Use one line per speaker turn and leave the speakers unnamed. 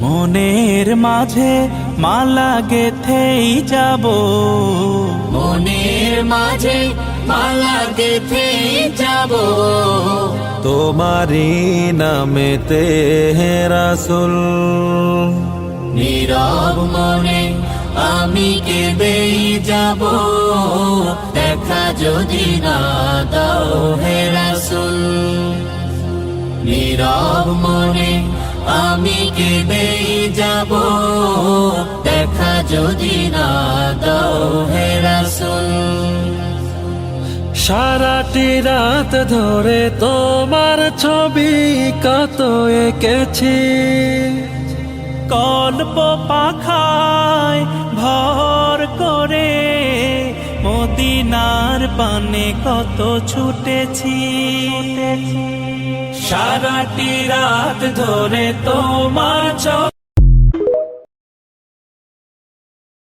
মনের মাঝে মালা গেথেই যাব।
মনের মাঝে মালা গেথে যাব।
তোমারি নামেতে হে রাসুল।
নীরব মনে আমি কেঁদেই যাব। দেখা যদি না দাও হে রাসুল। নীরব মনে আমি কেঁদেই যাব। দেখা যদি না দাও হে
সারাটি রাত ধরে তোমার ছবি কত এঁকেছি। কল্প পাখায় মদিনার পানে কত ছুটেছি। সারাটি রাত ধরে তোমার ছবি